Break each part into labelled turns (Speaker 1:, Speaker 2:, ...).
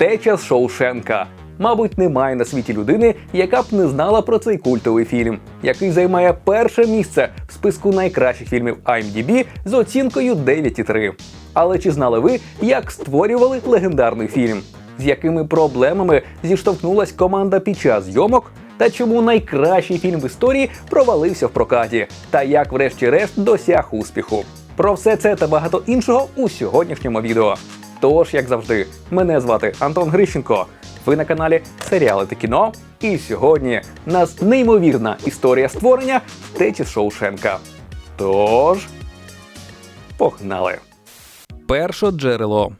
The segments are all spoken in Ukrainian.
Speaker 1: Втеча з Шоушенка. Мабуть, немає на світі людини, яка б не знала про цей культовий фільм, який займає перше місце в списку найкращих фільмів IMDb з оцінкою 9,3. Але чи знали ви, як створювали легендарний фільм? З якими проблемами зіштовхнулась команда під час зйомок? Та чому найкращий фільм в історії провалився в прокаті? Та як, врешті-решт, досяг успіху? Про все це та багато іншого у сьогоднішньому відео. Тож, як завжди, мене звати Антон Грищенко. Ви на каналі Серіали та кіно. І сьогодні нас неймовірна історія створення втечі Шоушенка. Тож, погнали! Перше джерело.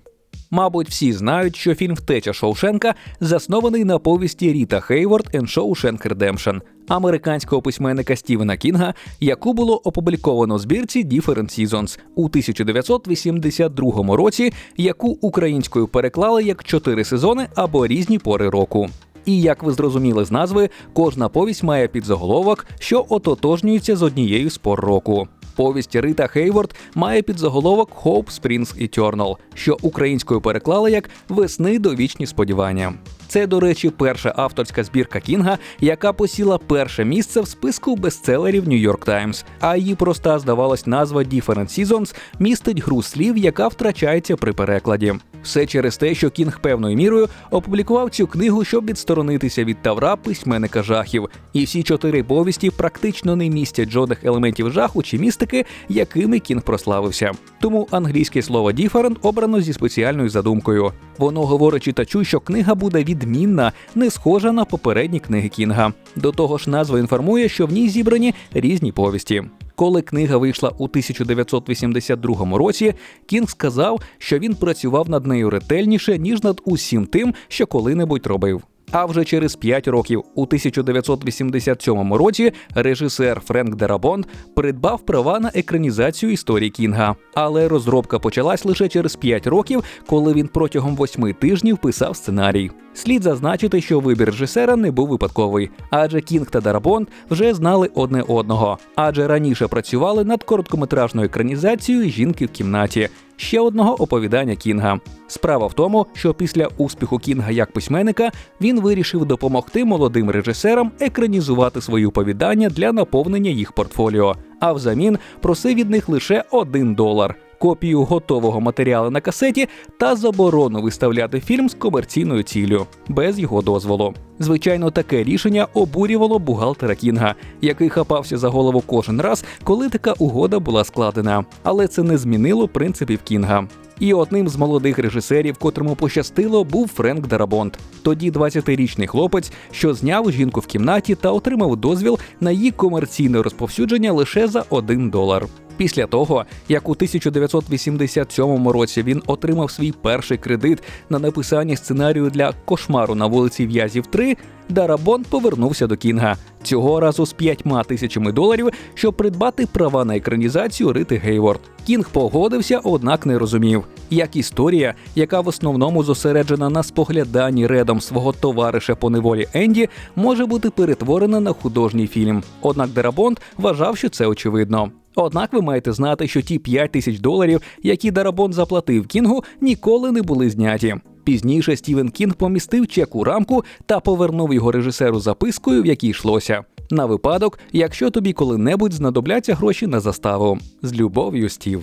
Speaker 1: Мабуть, всі знають, що фільм Втеча Шоушенка заснований на повісті Ріта Хейворд «And Shawshank Redemption» американського письменника Стівена Кінга, яку було опубліковано в збірці Different Seasons у 1982 році, яку українською переклали як чотири сезони або різні пори року. І як ви зрозуміли з назви, кожна повість має підзаголовок, що ототожнюється з однією з пор року. Повість Рита Хейворд має під заголовок Hope Springs Eternal, що українською переклали як Весни довічні сподівання. Це, до речі, перша авторська збірка Кінга, яка посіла перше місце в списку бестселерів York Times, а її проста здавалась назва Different Seasons містить гру слів, яка втрачається при перекладі. Все через те, що Кінг певною мірою опублікував цю книгу, щоб відсторонитися від тавра письменника жахів. І всі чотири повісті практично не містять жодних елементів жаху чи містики, якими Кінг прославився. Тому англійське слово «different» обрано зі спеціальною задумкою. Воно говорить читачу, що книга буде відмінна, не схожа на попередні книги Кінга. До того ж, назва інформує, що в ній зібрані різні повісті. Коли книга вийшла у 1982 році, Кінг сказав, що він працював над нею ретельніше ніж над усім тим, що коли-небудь робив. А вже через 5 років, у 1987 році, режисер Френк Дерабонд придбав права на екранізацію історії Кінга. Але розробка почалась лише через 5 років, коли він протягом 8 тижнів писав сценарій. Слід зазначити, що вибір режисера не був випадковий, адже Кінг та Дарабонд вже знали одне одного, адже раніше працювали над короткометражною екранізацією жінки в кімнаті. Ще одного оповідання Кінга. Справа в тому, що після успіху Кінга як письменника він вирішив допомогти молодим режисерам екранізувати свої оповідання для наповнення їх портфоліо, а взамін просив від них лише один долар копію готового матеріалу на касеті та заборону виставляти фільм з комерційною ціллю без його дозволу. Звичайно, таке рішення обурювало бухгалтера Кінга, який хапався за голову кожен раз, коли така угода була складена. Але це не змінило принципів Кінга. І одним з молодих режисерів, котрому пощастило, був Френк Дарабонд. Тоді 20-річний хлопець, що зняв жінку в кімнаті та отримав дозвіл на її комерційне розповсюдження лише за один долар. Після того, як у 1987 році він отримав свій перший кредит на написання сценарію для кошмару на вулиці В'язів 3, Дарабон повернувся до Кінга цього разу з п'ятьма тисячами доларів, щоб придбати права на екранізацію Рити Гейворд. Кінг погодився, однак не розумів, як історія, яка в основному зосереджена на спогляданні редом свого товариша по неволі Енді, може бути перетворена на художній фільм. Однак Дарабонд вважав, що це очевидно. Однак ви маєте знати, що ті 5 тисяч доларів, які Дарабон заплатив Кінгу, ніколи не були зняті. Пізніше Стівен Кінг помістив чек у рамку та повернув його режисеру запискою, в якій йшлося. На випадок, якщо тобі коли-небудь знадобляться гроші на заставу. З любов'ю Стів.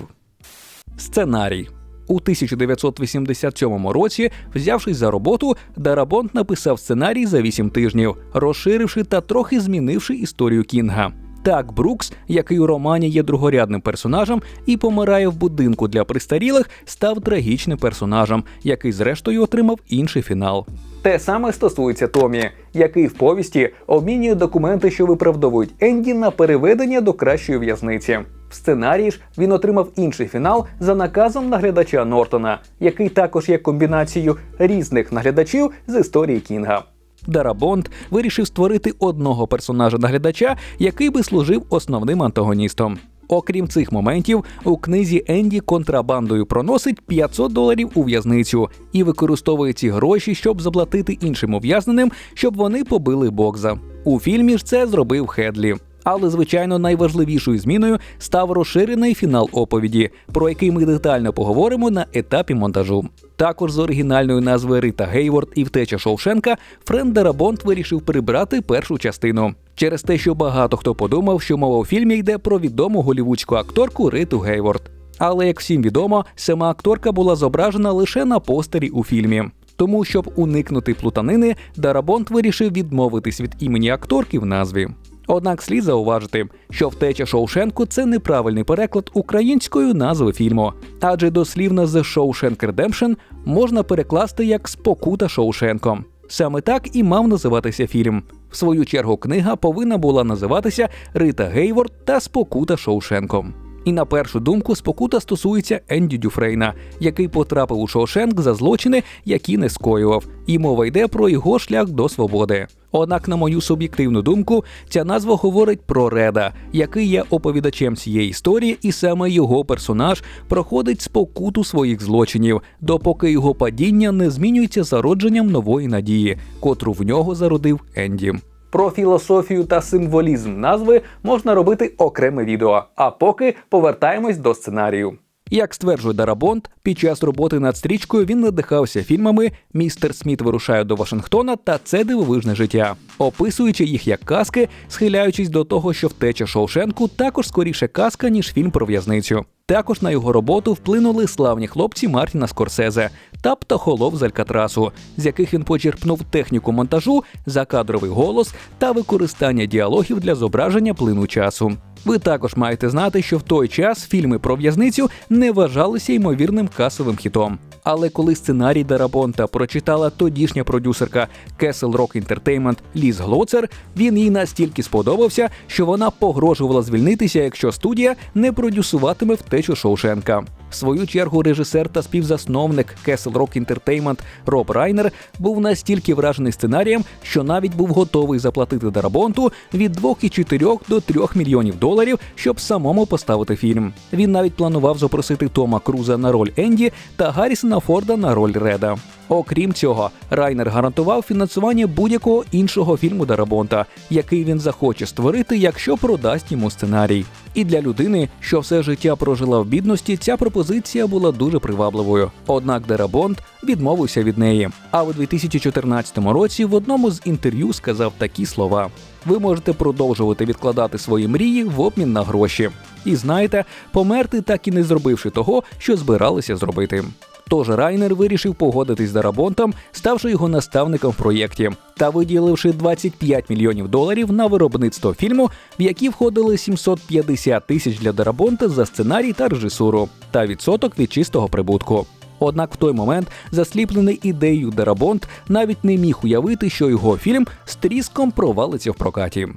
Speaker 1: Сценарій. У 1987 році, взявшись за роботу, Дарабонт написав сценарій за 8 тижнів, розширивши та трохи змінивши історію Кінга. Так, Брукс, який у романі є другорядним персонажем і помирає в будинку для престарілих, став трагічним персонажем, який зрештою отримав інший фінал. Те саме стосується Томі, який в повісті обмінює документи, що виправдовують Енді на переведення до кращої в'язниці. В сценарії ж він отримав інший фінал за наказом наглядача Нортона, який також є комбінацією різних наглядачів з історії Кінга. Дарабонд вирішив створити одного персонажа наглядача, який би служив основним антагоністом. Окрім цих моментів, у книзі Енді контрабандою проносить 500 доларів у в'язницю і використовує ці гроші, щоб заплатити іншим ув'язненим, щоб вони побили Бокза. У фільмі ж це зробив Хедлі. Але, звичайно, найважливішою зміною став розширений фінал оповіді, про який ми детально поговоримо на етапі монтажу. Також з оригінальної назви Рита Гейворд і втеча Шоушенка Френ Дарабонт вирішив прибрати першу частину через те, що багато хто подумав, що мова у фільмі йде про відому голівудську акторку Риту Гейворд. Але як всім відомо, сама акторка була зображена лише на постері у фільмі. Тому, щоб уникнути плутанини, Дарабонт вирішив відмовитись від імені акторки в назві. Однак слід зауважити, що втеча Шоушенку це неправильний переклад української назви фільму, адже дослівно The Shawshank Redemption можна перекласти як Спокута Шоушенком. Саме так і мав називатися фільм. В свою чергу книга повинна була називатися Рита Гейворд та Спокута Шоушенко. І на першу думку спокута стосується Енді Дюфрейна, який потрапив у Шоушенк за злочини, які не скоював, і мова йде про його шлях до свободи. Однак, на мою суб'єктивну думку, ця назва говорить про Реда, який є оповідачем цієї історії, і саме його персонаж проходить спокуту своїх злочинів, допоки його падіння не змінюється зародженням нової надії, котру в нього зародив Енді. Про філософію та символізм назви можна робити окреме відео. А поки повертаємось до сценарію. Як стверджує Дарабонт, під час роботи над стрічкою він надихався фільмами Містер Сміт вирушає до Вашингтона та це дивовижне життя, описуючи їх як казки, схиляючись до того, що втеча Шоушенку також скоріше казка, ніж фільм про в'язницю. Також на його роботу вплинули славні хлопці Мартіна Скорсезе та птахолов з Алькатрасу, з яких він почерпнув техніку монтажу, закадровий голос та використання діалогів для зображення плину часу. Ви також маєте знати, що в той час фільми про в'язницю не вважалися ймовірним касовим хітом. Але коли сценарій Дарабонта прочитала тодішня продюсерка Castle Rock Entertainment Ліз Глоцер, він їй настільки сподобався, що вона погрожувала звільнитися, якщо студія не продюсуватиме втечу Шоушенка. В свою чергу режисер та співзасновник Castle Rock Entertainment Роб Райнер був настільки вражений сценарієм, що навіть був готовий заплатити Дарабонту від 2,4 до 3 мільйонів доларів, щоб самому поставити фільм. Він навіть планував запросити Тома Круза на роль Енді та Гаррісона Форда на роль Реда. Окрім цього, Райнер гарантував фінансування будь-якого іншого фільму Дарабонта, який він захоче створити, якщо продасть йому сценарій. І для людини, що все життя прожила в бідності, ця пропозиція була дуже привабливою. Однак Дарабонт відмовився від неї. А у 2014 році в одному з інтерв'ю сказав такі слова: ви можете продовжувати відкладати свої мрії в обмін на гроші. І знаєте, померти так і не зробивши того, що збиралися зробити. Тож Райнер вирішив погодитись з Дарабонтом, ставши його наставником в проєкті, та виділивши 25 мільйонів доларів на виробництво фільму, в які входили 750 тисяч для Дарабонта за сценарій та режисуру, та відсоток від чистого прибутку. Однак в той момент, засліплений ідеєю Дарабонт, навіть не міг уявити, що його фільм з тріском провалиться в прокаті.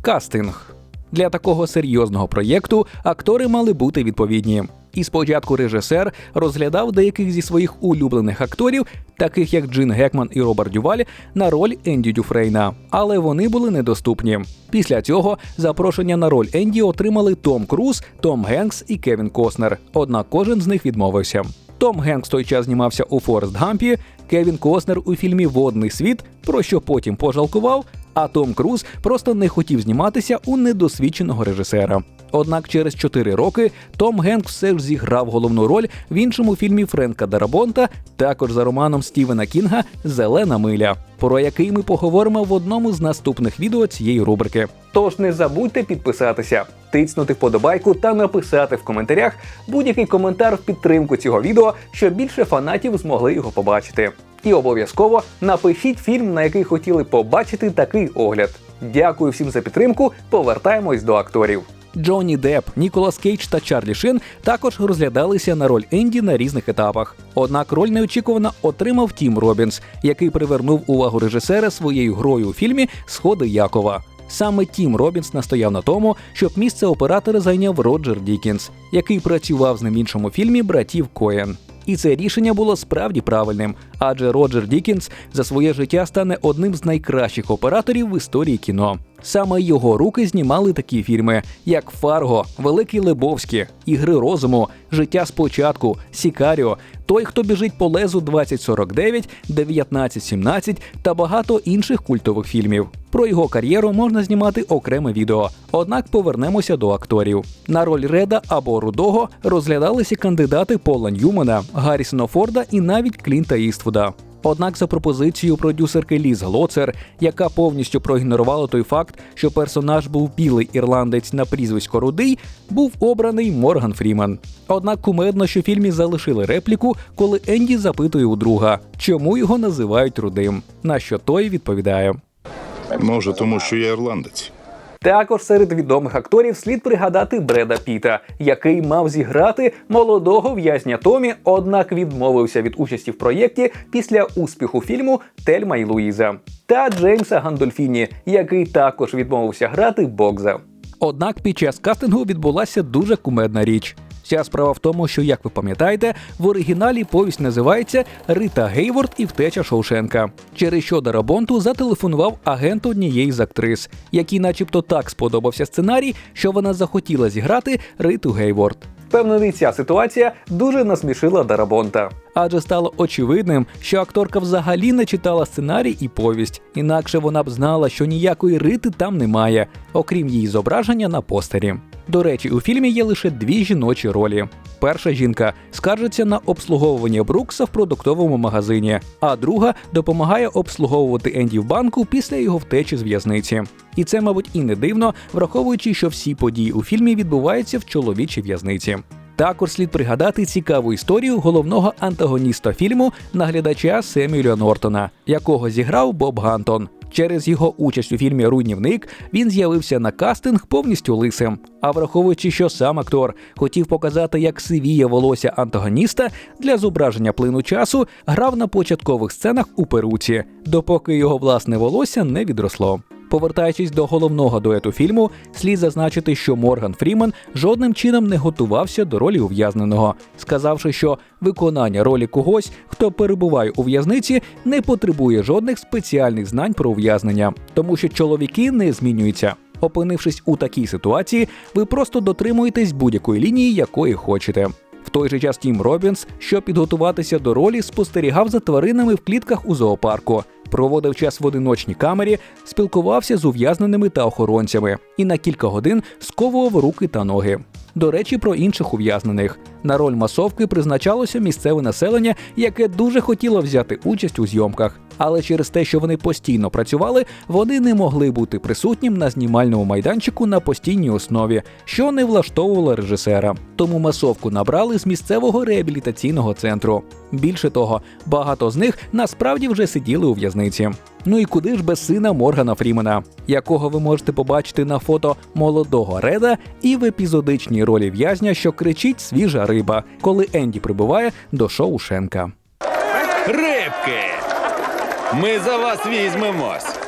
Speaker 1: Кастинг для такого серйозного проєкту актори мали бути відповідні. І спочатку режисер розглядав деяких зі своїх улюблених акторів, таких як Джин Гекман і Роберт Дюваль, на роль Енді Дюфрейна, але вони були недоступні. Після цього запрошення на роль Енді отримали Том Круз, Том Генкс і Кевін Костнер. Однак кожен з них відмовився. Том Генкс той час знімався у Форест Гампі, Кевін Костнер у фільмі Водний світ, про що потім пожалкував. А Том Круз просто не хотів зніматися у недосвідченого режисера. Однак через 4 роки Том Генк все ж зіграв головну роль в іншому фільмі Френка Дарабонта, також за романом Стівена Кінга Зелена миля, про який ми поговоримо в одному з наступних відео цієї рубрики. Тож не забудьте підписатися, тицнути вподобайку та написати в коментарях будь-який коментар в підтримку цього відео, щоб більше фанатів змогли його побачити. І обов'язково напишіть фільм, на який хотіли побачити такий огляд. Дякую всім за підтримку. Повертаємось до акторів. Джонні Депп, Ніколас Кейдж та Чарлі Шин також розглядалися на роль Енді на різних етапах. Однак роль неочікувано отримав Тім Робінс, який привернув увагу режисера своєю грою у фільмі Сходи Якова. Саме Тім Робінс настояв на тому, щоб місце оператора зайняв Роджер Дікінс, який працював з ним в іншому фільмі братів Коен. І це рішення було справді правильним, адже Роджер Дікінс за своє життя стане одним з найкращих операторів в історії кіно. Саме його руки знімали такі фільми, як Фарго, Великий Лебовський, Ігри розуму, Життя спочатку, Сікаріо, Той, хто біжить по лезу 2049, 1917 та багато інших культових фільмів. Про його кар'єру можна знімати окреме відео. Однак повернемося до акторів. На роль Реда або Рудого розглядалися кандидати Пола Ньюмана, Гаррісона Форда і навіть Клінта Іствуда. Однак за пропозицією продюсерки Ліз Глоцер, яка повністю проігнорувала той факт, що персонаж був білий ірландець на прізвисько Рудий, був обраний Морган Фріман. Однак кумедно, що в фільмі залишили репліку, коли Енді запитує у друга, чому його називають рудим. На що той відповідає.
Speaker 2: Може, тому що я ірландець.
Speaker 1: Також серед відомих акторів слід пригадати Бреда Піта, який мав зіграти молодого в'язня Томі, однак відмовився від участі в проєкті після успіху фільму Тельма і Луїза, та Джеймса Гандольфіні, який також відмовився грати Бокза. Однак під час кастингу відбулася дуже кумедна річ. Вся справа в тому, що, як ви пам'ятаєте, в оригіналі повість називається Рита Гейворд і втеча Шоушенка, через що Дарабонту зателефонував агент однієї з актрис, який, начебто, так сподобався сценарій, що вона захотіла зіграти Риту Гейворд. Впевнений, ця ситуація дуже насмішила Дарабонта. Адже стало очевидним, що акторка взагалі не читала сценарій і повість, інакше вона б знала, що ніякої рити там немає, окрім її зображення на постері. До речі, у фільмі є лише дві жіночі ролі. Перша жінка скаржиться на обслуговування Брукса в продуктовому магазині, а друга допомагає обслуговувати Енді в банку після його втечі з в'язниці. І це, мабуть, і не дивно, враховуючи, що всі події у фільмі відбуваються в чоловічій в'язниці. Також слід пригадати цікаву історію головного антагоніста фільму наглядача Семюля Нортона, якого зіграв Боб Гантон. Через його участь у фільмі Руйнівник він з'явився на кастинг повністю лисим. А враховуючи, що сам актор хотів показати, як сивіє волосся антагоніста для зображення плину часу, грав на початкових сценах у перуці, допоки його власне волосся не відросло. Повертаючись до головного дуету фільму, слід зазначити, що Морган Фріман жодним чином не готувався до ролі ув'язненого, сказавши, що виконання ролі когось, хто перебуває у в'язниці, не потребує жодних спеціальних знань про ув'язнення, тому що чоловіки не змінюються. Опинившись у такій ситуації, ви просто дотримуєтесь будь-якої лінії, якої хочете. В той же час Тім Робінс, щоб підготуватися до ролі, спостерігав за тваринами в клітках у зоопарку, проводив час в одиночній камері, спілкувався з ув'язненими та охоронцями і на кілька годин сковував руки та ноги. До речі, про інших ув'язнених на роль масовки призначалося місцеве населення, яке дуже хотіло взяти участь у зйомках. Але через те, що вони постійно працювали, вони не могли бути присутнім на знімальному майданчику на постійній основі, що не влаштовувало режисера. Тому масовку набрали з місцевого реабілітаційного центру. Більше того, багато з них насправді вже сиділи у в'язниці. Ну і куди ж без сина Моргана Фрімена, якого ви можете побачити на фото молодого Реда і в епізодичній ролі в'язня, що кричить свіжа риба, коли Енді прибуває до шоу Шенка.
Speaker 3: Рибки! Ми за вас візьмемось.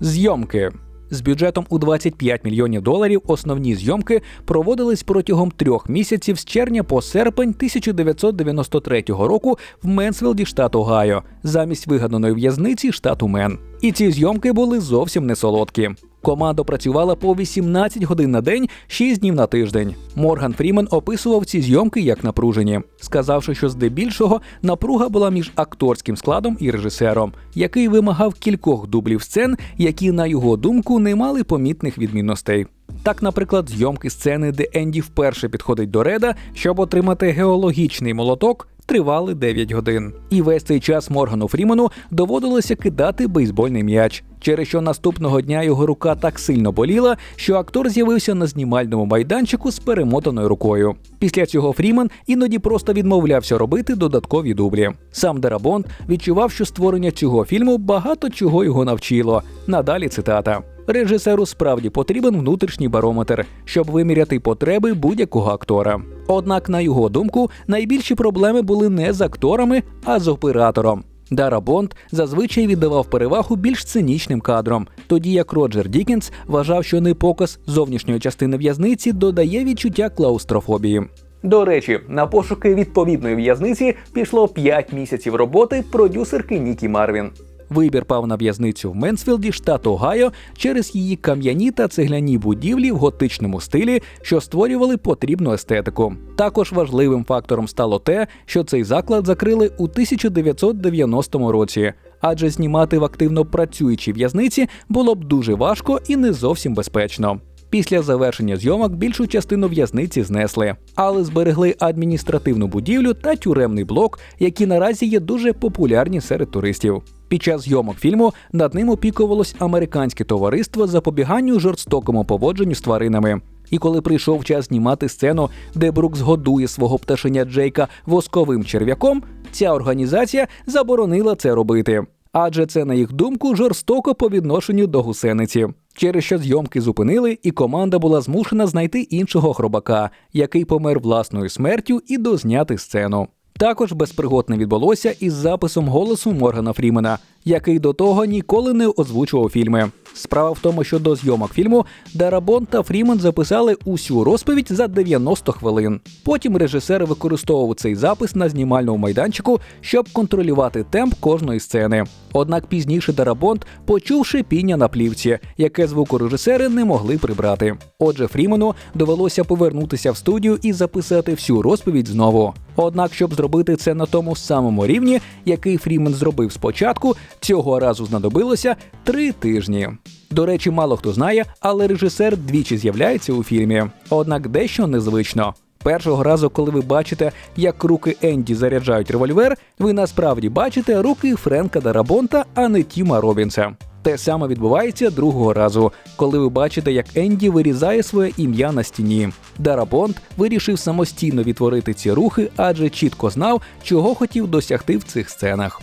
Speaker 1: Зйомки з бюджетом у 25 мільйонів доларів основні зйомки проводились протягом трьох місяців з червня по серпень 1993 року в Менсвілді, штат Огайо, замість вигаданої в'язниці штату Мен. І ці зйомки були зовсім не солодкі. Команда працювала по 18 годин на день, 6 днів на тиждень. Морган Фрімен описував ці зйомки як напружені, сказавши, що здебільшого напруга була між акторським складом і режисером, який вимагав кількох дублів сцен, які, на його думку, не мали помітних відмінностей. Так, наприклад, зйомки сцени, де Енді вперше підходить до Реда, щоб отримати геологічний молоток, тривали 9 годин. І весь цей час Моргану Фрімену доводилося кидати бейсбольний м'яч, через що наступного дня його рука так сильно боліла, що актор з'явився на знімальному майданчику з перемотаною рукою. Після цього Фрімен іноді просто відмовлявся робити додаткові дублі. Сам Дарабонт відчував, що створення цього фільму багато чого його навчило. Надалі цитата. Режисеру справді потрібен внутрішній барометр, щоб виміряти потреби будь-якого актора. Однак, на його думку, найбільші проблеми були не з акторами, а з оператором. Дара Бонд зазвичай віддавав перевагу більш цинічним кадрам, тоді як Роджер Дікінс вважав, що непоказ зовнішньої частини в'язниці додає відчуття клаустрофобії. До речі, на пошуки відповідної в'язниці пішло 5 місяців роботи продюсерки Нікі Марвін. Вибір пав на в'язницю в Менсфілді, штат Огайо, через її кам'яні та цегляні будівлі в готичному стилі, що створювали потрібну естетику. Також важливим фактором стало те, що цей заклад закрили у 1990 році, адже знімати в активно працюючій в'язниці було б дуже важко і не зовсім безпечно. Після завершення зйомок більшу частину в'язниці знесли, але зберегли адміністративну будівлю та тюремний блок, які наразі є дуже популярні серед туристів. Під час зйомок фільму над ним опікувалось американське товариство запобіганню жорстокому поводженню з тваринами. І коли прийшов час знімати сцену, де Брукс годує свого пташеня Джейка восковим черв'яком, ця організація заборонила це робити. Адже це, на їх думку, жорстоко по відношенню до гусениці. Через що зйомки зупинили, і команда була змушена знайти іншого хробака, який помер власною смертю і дозняти сцену. Також безпригод не відбулося із записом голосу Моргана Фрімена, який до того ніколи не озвучував фільми. Справа в тому, що до зйомок фільму Дарабон та Фрімен записали усю розповідь за 90 хвилин. Потім режисер використовував цей запис на знімальному майданчику, щоб контролювати темп кожної сцени. Однак пізніше Дарабонт почув шипіння на плівці, яке звукорежисери не могли прибрати. Отже, Фрімену довелося повернутися в студію і записати всю розповідь знову. Однак, щоб зробити це на тому самому рівні, який Фрімен зробив спочатку, цього разу знадобилося три тижні. До речі, мало хто знає, але режисер двічі з'являється у фільмі. Однак дещо незвично. Першого разу, коли ви бачите, як руки Енді заряджають револьвер, ви насправді бачите руки Френка Дарабонта, а не Тіма Робінса. Те саме відбувається другого разу, коли ви бачите, як Енді вирізає своє ім'я на стіні. Дарабонт вирішив самостійно відтворити ці рухи, адже чітко знав, чого хотів досягти в цих сценах.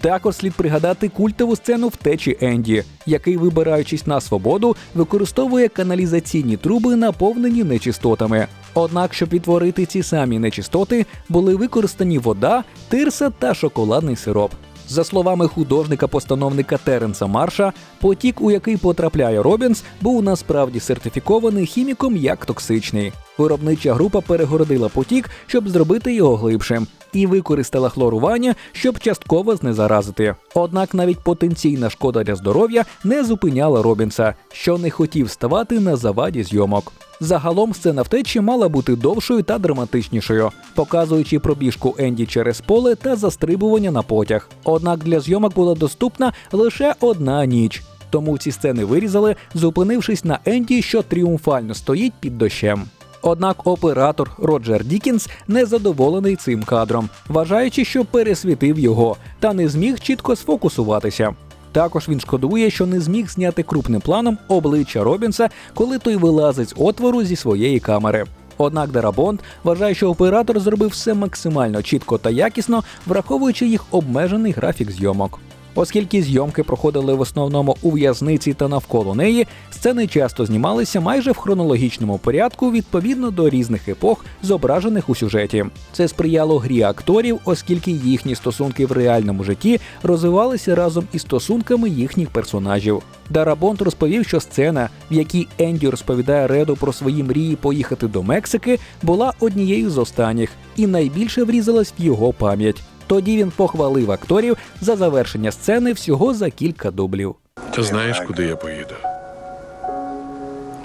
Speaker 1: Також слід пригадати культову сцену втечі Енді, який, вибираючись на свободу, використовує каналізаційні труби, наповнені нечистотами. Однак, щоб відтворити ці самі нечистоти, були використані вода, тирса та шоколадний сироп. За словами художника-постановника Теренса Марша, потік, у який потрапляє Робінс, був насправді сертифікований хіміком як токсичний. Виробнича група перегородила потік, щоб зробити його глибшим, і використала хлорування, щоб частково знезаразити. Однак навіть потенційна шкода для здоров'я не зупиняла Робінса, що не хотів ставати на заваді зйомок. Загалом сцена втечі мала бути довшою та драматичнішою, показуючи пробіжку Енді через поле та застрибування на потяг. Однак для зйомок була доступна лише одна ніч. Тому ці сцени вирізали, зупинившись на Енді, що тріумфально стоїть під дощем. Однак оператор Роджер Дікінс не задоволений цим кадром, вважаючи, що пересвітив його та не зміг чітко сфокусуватися. Також він шкодує, що не зміг зняти крупним планом обличчя Робінса, коли той вилазить з отвору зі своєї камери. Однак Дарабонд вважає, що оператор зробив все максимально чітко та якісно, враховуючи їх обмежений графік зйомок. Оскільки зйомки проходили в основному у в'язниці та навколо неї, сцени часто знімалися майже в хронологічному порядку відповідно до різних епох, зображених у сюжеті. Це сприяло грі акторів, оскільки їхні стосунки в реальному житті розвивалися разом із стосунками їхніх персонажів. Дарабонт розповів, що сцена, в якій Енді розповідає Реду про свої мрії поїхати до Мексики, була однією з останніх і найбільше врізалась в його пам'ять. Тоді він похвалив акторів за завершення сцени всього за кілька дублів.
Speaker 4: Ти знаєш, куди я поїду?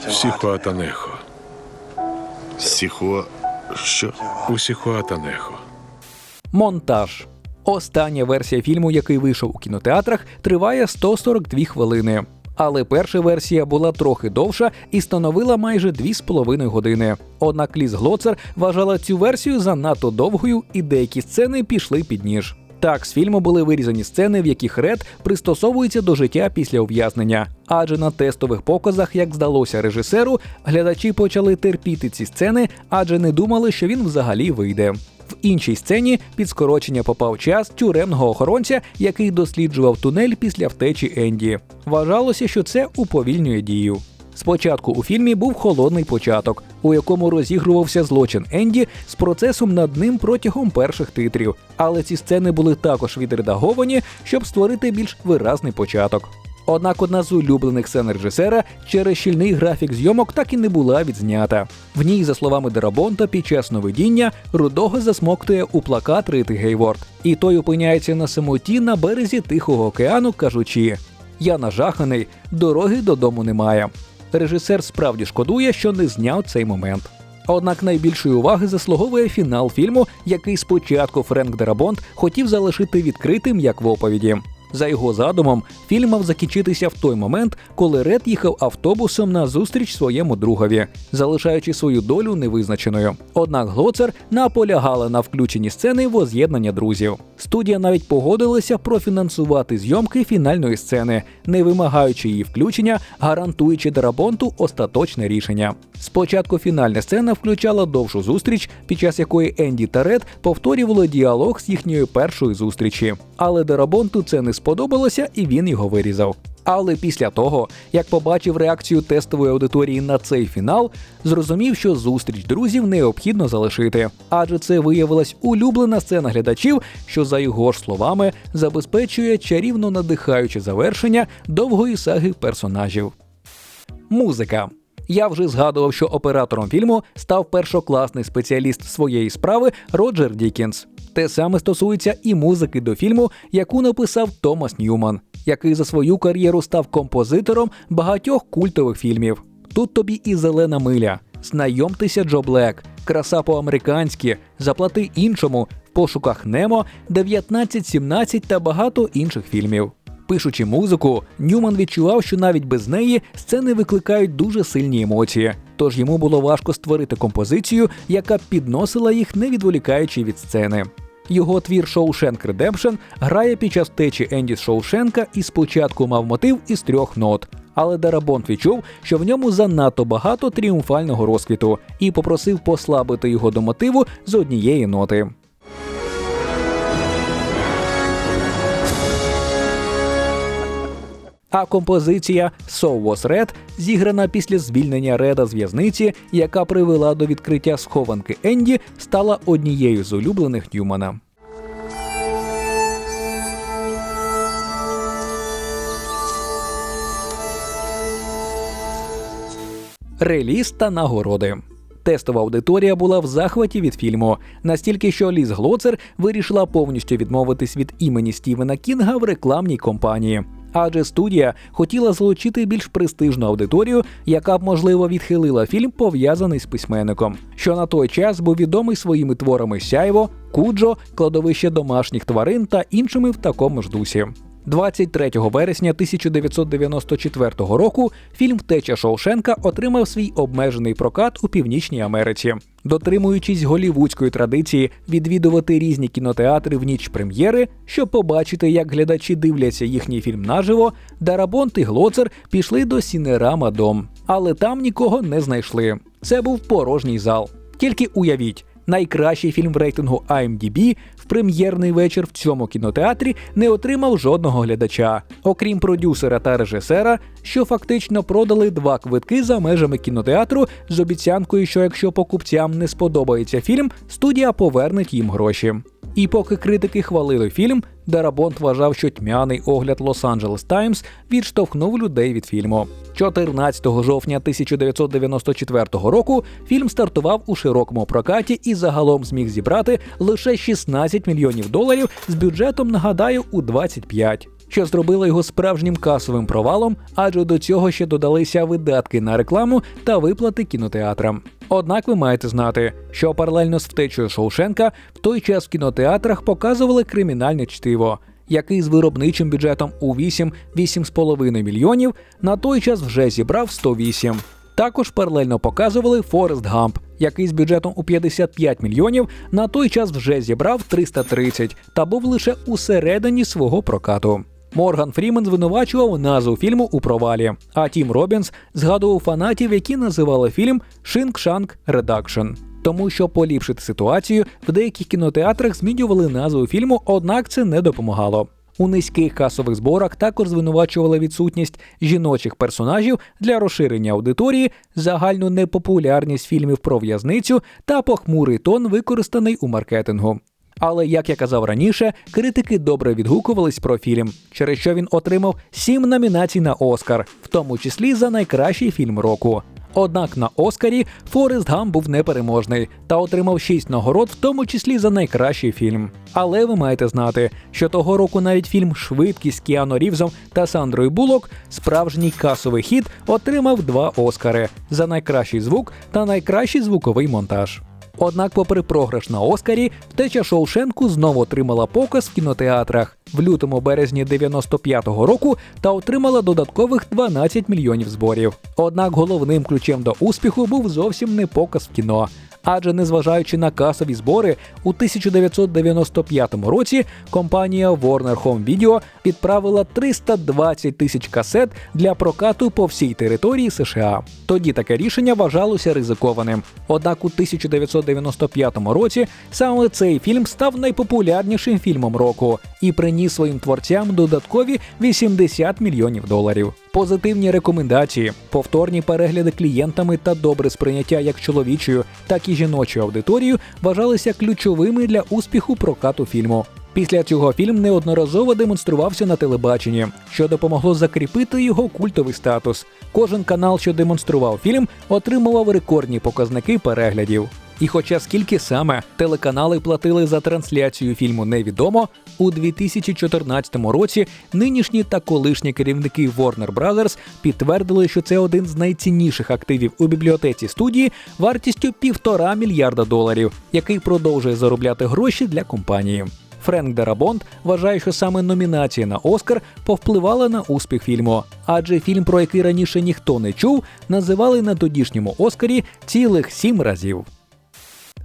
Speaker 4: Сіхуатанехо.
Speaker 2: Сіхо. Що?
Speaker 4: У Сіхуатанехо.
Speaker 1: Монтаж. Остання версія фільму, який вийшов у кінотеатрах, триває 142 хвилини. Але перша версія була трохи довша і становила майже 2,5 години. Однак Ліз Глоцер вважала цю версію занадто довгою, і деякі сцени пішли під ніж. Так, з фільму були вирізані сцени, в яких Ред пристосовується до життя після ув'язнення. Адже на тестових показах, як здалося режисеру, глядачі почали терпіти ці сцени, адже не думали, що він взагалі вийде. В іншій сцені під скорочення попав час тюремного охоронця, який досліджував тунель після втечі Енді. Вважалося, що це уповільнює дію. Спочатку у фільмі був холодний початок, у якому розігрувався злочин Енді з процесом над ним протягом перших титрів. Але ці сцени були також відредаговані, щоб створити більш виразний початок. Однак одна з улюблених сцен режисера через щільний графік зйомок так і не була відзнята. В ній, за словами Дерабонта, під час новидіння рудого засмоктує у плакат Рити Гейворд, і той опиняється на самоті на березі Тихого океану, кажучи: Я нажаханий, дороги додому немає. Режисер справді шкодує, що не зняв цей момент. Однак найбільшої уваги заслуговує фінал фільму, який спочатку Френк Дерабонт хотів залишити відкритим як в оповіді. За його задумом, фільм мав закінчитися в той момент, коли Ред їхав автобусом на зустріч своєму другові, залишаючи свою долю невизначеною. Однак Глоцер наполягала на включенні сцени воз'єднання друзів. Студія навіть погодилася профінансувати зйомки фінальної сцени, не вимагаючи її включення, гарантуючи Дарабонту остаточне рішення. Спочатку фінальна сцена включала довшу зустріч, під час якої Енді та Ред повторювали діалог з їхньої першої зустрічі. Але Дарабонту це не сподобалося, і він його вирізав. Але після того, як побачив реакцію тестової аудиторії на цей фінал, зрозумів, що зустріч друзів необхідно залишити, адже це виявилась улюблена сцена глядачів, що за його ж словами забезпечує чарівно надихаюче завершення довгої саги персонажів. Музика. Я вже згадував, що оператором фільму став першокласний спеціаліст своєї справи Роджер Дікінс. Те саме стосується і музики до фільму, яку написав Томас Ньюман, який за свою кар'єру став композитором багатьох культових фільмів. Тут тобі і зелена миля, знайомтеся Джо Блек, краса по-американськи, заплати іншому, в пошуках Немо, 1917 та багато інших фільмів. Пишучи музику, Ньюман відчував, що навіть без неї сцени викликають дуже сильні емоції. Тож йому було важко створити композицію, яка підносила їх, не відволікаючи від сцени. Його твір Шоушенк Редемпшн грає під час течі Енді Шоушенка і спочатку мав мотив із трьох нот. Але Дарабонт відчув, що в ньому занадто багато тріумфального розквіту, і попросив послабити його до мотиву з однієї ноти. А композиція «So Was Red» зіграна після звільнення Реда з в'язниці, яка привела до відкриття схованки Енді, стала однією з улюблених Ньюмана. Реліз та нагороди. Тестова аудиторія була в захваті від фільму, настільки, що Ліз Глоцер вирішила повністю відмовитись від імені Стівена Кінга в рекламній кампанії. Адже студія хотіла залучити більш престижну аудиторію, яка б можливо відхилила фільм, пов'язаний з письменником, що на той час був відомий своїми творами Сяйво, Куджо, кладовище домашніх тварин та іншими в такому ж дусі. 23 вересня 1994 року фільм Втеча Шоушенка отримав свій обмежений прокат у Північній Америці. Дотримуючись голівудської традиції відвідувати різні кінотеатри в ніч прем'єри, щоб побачити, як глядачі дивляться їхній фільм наживо, Дарабонт і Глоцер пішли до Сінерама Дом. Але там нікого не знайшли. Це був порожній зал. Тільки уявіть, найкращий фільм в рейтингу IMDb в прем'єрний вечір в цьому кінотеатрі не отримав жодного глядача, окрім продюсера та режисера, що фактично продали два квитки за межами кінотеатру з обіцянкою, що якщо покупцям не сподобається фільм, студія поверне їм гроші. І поки критики хвалили фільм, Дарабонт вважав, що тьмяний огляд Лос-Анджелес Таймс відштовхнув людей від фільму. 14 жовтня 1994 року фільм стартував у широкому прокаті і загалом зміг зібрати лише 16 мільйонів доларів з бюджетом, нагадаю, у 25 що зробило його справжнім касовим провалом, адже до цього ще додалися видатки на рекламу та виплати кінотеатрам. Однак ви маєте знати, що паралельно з втечею Шоушенка в той час в кінотеатрах показували кримінальне чтиво, який з виробничим бюджетом у 8-8,5 мільйонів на той час вже зібрав 108. Також паралельно показували Форест Гамп, який з бюджетом у 55 мільйонів на той час вже зібрав 330 та був лише у середині свого прокату. Морган Фрімен звинувачував назву фільму у провалі, а Тім Робінс згадував фанатів, які називали фільм Шинк Шанк Редакшн. Тому що поліпшити ситуацію в деяких кінотеатрах змінювали назву фільму, однак це не допомагало. У низьких касових зборах також звинувачували відсутність жіночих персонажів для розширення аудиторії, загальну непопулярність фільмів про в'язницю та похмурий тон, використаний у маркетингу. Але як я казав раніше, критики добре відгукувались про фільм, через що він отримав сім номінацій на Оскар, в тому числі за найкращий фільм року. Однак на Оскарі Форест Гам був непереможний та отримав шість нагород, в тому числі за найкращий фільм. Але ви маєте знати, що того року навіть фільм Швидкість з Кіану Рівзом та Сандрою Булок, справжній касовий хіт, отримав два Оскари за найкращий звук та найкращий звуковий монтаж. Однак, попри програш на Оскарі, втеча Шоушенку знову отримала показ в кінотеатрах в лютому березні 95-го року та отримала додаткових 12 мільйонів зборів. Однак головним ключем до успіху був зовсім не показ в кіно. Адже незважаючи на касові збори, у 1995 році компанія Warner Home Video відправила 320 тисяч касет для прокату по всій території США. Тоді таке рішення вважалося ризикованим. Однак у 1995 році саме цей фільм став найпопулярнішим фільмом року і приніс своїм творцям додаткові 80 мільйонів доларів. Позитивні рекомендації, повторні перегляди клієнтами та добре сприйняття як чоловічою, так і жіночою аудиторією вважалися ключовими для успіху прокату фільму. Після цього фільм неодноразово демонструвався на телебаченні, що допомогло закріпити його культовий статус. Кожен канал, що демонстрував фільм, отримував рекордні показники переглядів. І хоча скільки саме телеканали платили за трансляцію фільму невідомо, у 2014 році нинішні та колишні керівники Warner Brothers підтвердили, що це один з найцінніших активів у бібліотеці студії вартістю півтора мільярда доларів, який продовжує заробляти гроші для компанії. Френк Дарабонд вважає, що саме номінація на Оскар повпливала на успіх фільму, адже фільм, про який раніше ніхто не чув, називали на тодішньому Оскарі цілих сім разів.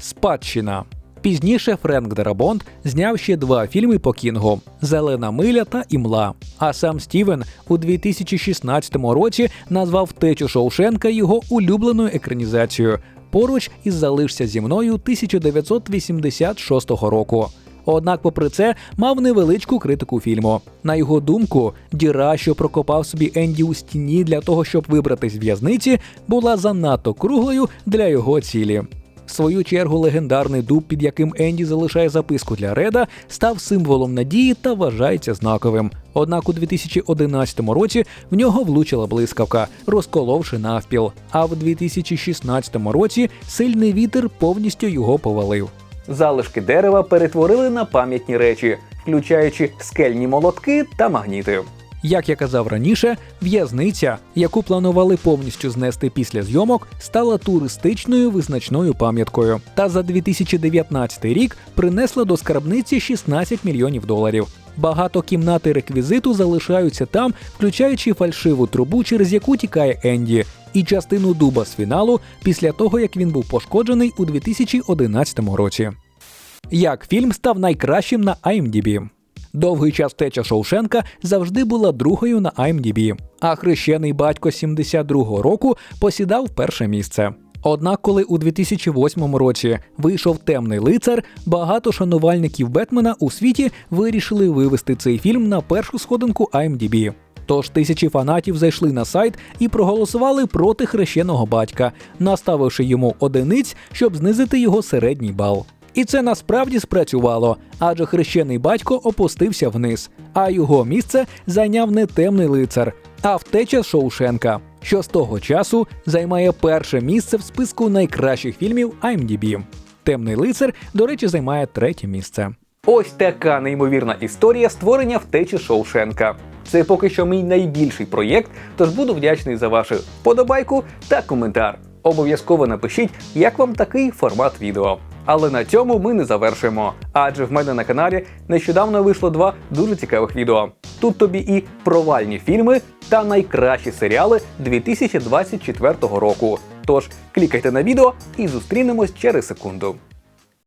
Speaker 1: Спадщина. Пізніше Френк Дарабонд зняв ще два фільми по Кінгу Зелена миля та Імла. А сам Стівен у 2016 році назвав втечу Шоушенка його улюбленою екранізацією поруч із Залишся зі мною 1986 року. Однак, попри це, мав невеличку критику фільму. На його думку, діра, що прокопав собі Енді у стіні для того, щоб вибратись з в'язниці, була занадто круглою для його цілі. В свою чергу легендарний дуб, під яким Енді залишає записку для Реда, став символом надії та вважається знаковим. Однак у 2011 році в нього влучила блискавка, розколовши навпіл. А в 2016 році сильний вітер повністю його повалив. Залишки дерева перетворили на пам'ятні речі, включаючи скельні молотки та магніти. Як я казав раніше, в'язниця, яку планували повністю знести після зйомок, стала туристичною визначною пам'яткою. Та за 2019 рік принесла до скарбниці 16 мільйонів доларів. Багато кімнат і реквізиту залишаються там, включаючи фальшиву трубу, через яку тікає Енді, і частину дуба з фіналу після того, як він був пошкоджений у 2011 році. Як фільм став найкращим на IMDb? Довгий час теча Шоушенка завжди була другою на IMDb, а хрещений батько 72-го року посідав перше місце. Однак, коли у 2008 році вийшов темний лицар, багато шанувальників Бетмена у світі вирішили вивести цей фільм на першу сходинку IMDb. Тож тисячі фанатів зайшли на сайт і проголосували проти хрещеного батька, наставивши йому одиниць, щоб знизити його середній бал. І це насправді спрацювало, адже хрещений батько опустився вниз, а його місце зайняв не темний лицар, а втеча Шоушенка, що з того часу займає перше місце в списку найкращих фільмів IMDb. Темний лицар, до речі, займає третє місце. Ось така неймовірна історія створення втечі Шоушенка. Це поки що мій найбільший проєкт, тож буду вдячний за вашу вподобайку та коментар. Обов'язково напишіть, як вам такий формат відео. Але на цьому ми не завершуємо. Адже в мене на каналі нещодавно вийшло два дуже цікавих відео. Тут тобі і провальні фільми та найкращі серіали 2024 року. Тож клікайте на відео і зустрінемось через секунду.